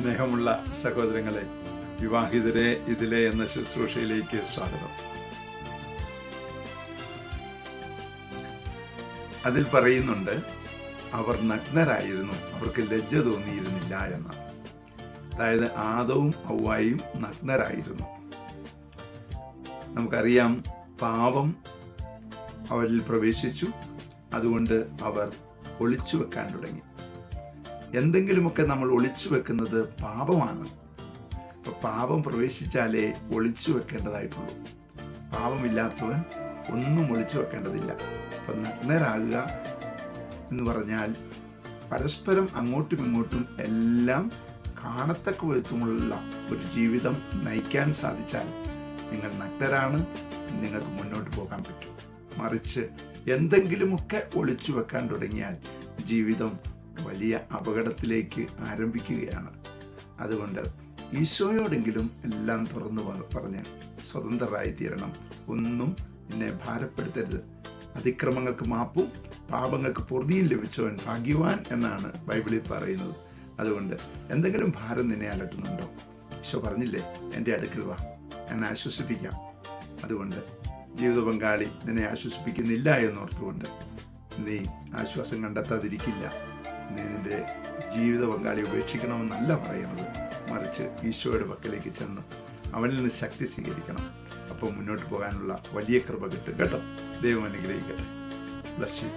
സ്നേഹമുള്ള സഹോദരങ്ങളെ വിവാഹിതരെ ഇതിലെ എന്ന ശുശ്രൂഷയിലേക്ക് സ്വാഗതം. അതിൽ പറയുന്നുണ്ട് അവർ നഗ്നരായിരുന്നു അവർക്ക് ലജ്ജ തോന്നിയിരുന്നില്ല എന്ന്. അതായത് ആദവും ഔവായും നഗ്നരായിരുന്നു. നമുക്കറിയാം പാപം അവരിൽ പ്രവേശിച്ചു അതുകൊണ്ട് അവർ ഒളിച്ചു വെക്കാൻ തുടങ്ങി. എന്തെങ്കിലുമൊക്കെ നമ്മൾ ഒളിച്ചു വെക്കുന്നത് പാപമാണ്. ഇപ്പൊ പാപം പ്രവേശിച്ചാലേ ഒളിച്ചു വെക്കേണ്ടതായിട്ടുള്ളൂ. പാപമില്ലാത്തവൻ ഒന്നും ഒളിച്ചു വെക്കേണ്ടതില്ല. അപ്പൊ നഗ്നരാകുക എന്ന് പറഞ്ഞാൽ പരസ്പരം അങ്ങോട്ടും ഇങ്ങോട്ടും എല്ലാം കാണത്തക്ക വിധത്തിലുള്ള ഒരു ജീവിതം നയിക്കാൻ സാധിച്ചാൽ നിങ്ങൾ നഗ്നരാണ് നിങ്ങൾക്ക് മുന്നോട്ട് പോകാൻ പറ്റും. മറിച്ച് എന്തെങ്കിലുമൊക്കെ ഒളിച്ചു വെക്കാൻ തുടങ്ങിയാൽ ജീവിതം വലിയ അപകടത്തിലേക്ക് ആരംഭിക്കുകയാണ്. അതുകൊണ്ട് ഈശോയോടെങ്കിലും എല്ലാം തുറന്നു പറഞ്ഞ് സ്വതന്ത്രരായി തീരണം. ഒന്നും എന്നെ ഭാരപ്പെടുത്തരുത്. അതിക്രമങ്ങൾക്ക് മാപ്പും പാപങ്ങൾക്ക് പൊറുതിയും ലഭിച്ചവൻ ഭാഗ്യവാൻ എന്നാണ് ബൈബിളിൽ പറയുന്നത്. അതുകൊണ്ട് എന്തെങ്കിലും ഭാരം നിന്നെ അലട്ടുന്നുണ്ടോ? ഈശോ പറഞ്ഞില്ലേ എന്റെ അടുക്കൽ വാ എന്നെ ആശ്വസിപ്പിക്കാം. അതുകൊണ്ട് ജീവിത പങ്കാളി നിന്നെ ആശ്വസിപ്പിക്കുന്നില്ല എന്നോർത്തുകൊണ്ട് നീ ആശ്വാസം കണ്ടെത്താതിരിക്കില്ല. നീ നിന്റെ ജീവിത പങ്കാളി ഉപേക്ഷിക്കണമെന്നല്ല പറയുന്നത്. മറിച്ച് ഈശോയുടെ പക്കലേക്ക് ചെന്ന് അവനിൽ നിന്ന് ശക്തി സ്വീകരിക്കണം. അപ്പോൾ മുന്നോട്ട് പോകാനുള്ള വലിയ കൃപ കിട്ടും കേട്ടോ. ദൈവം അനുഗ്രഹിക്കട്ടെ. Bless you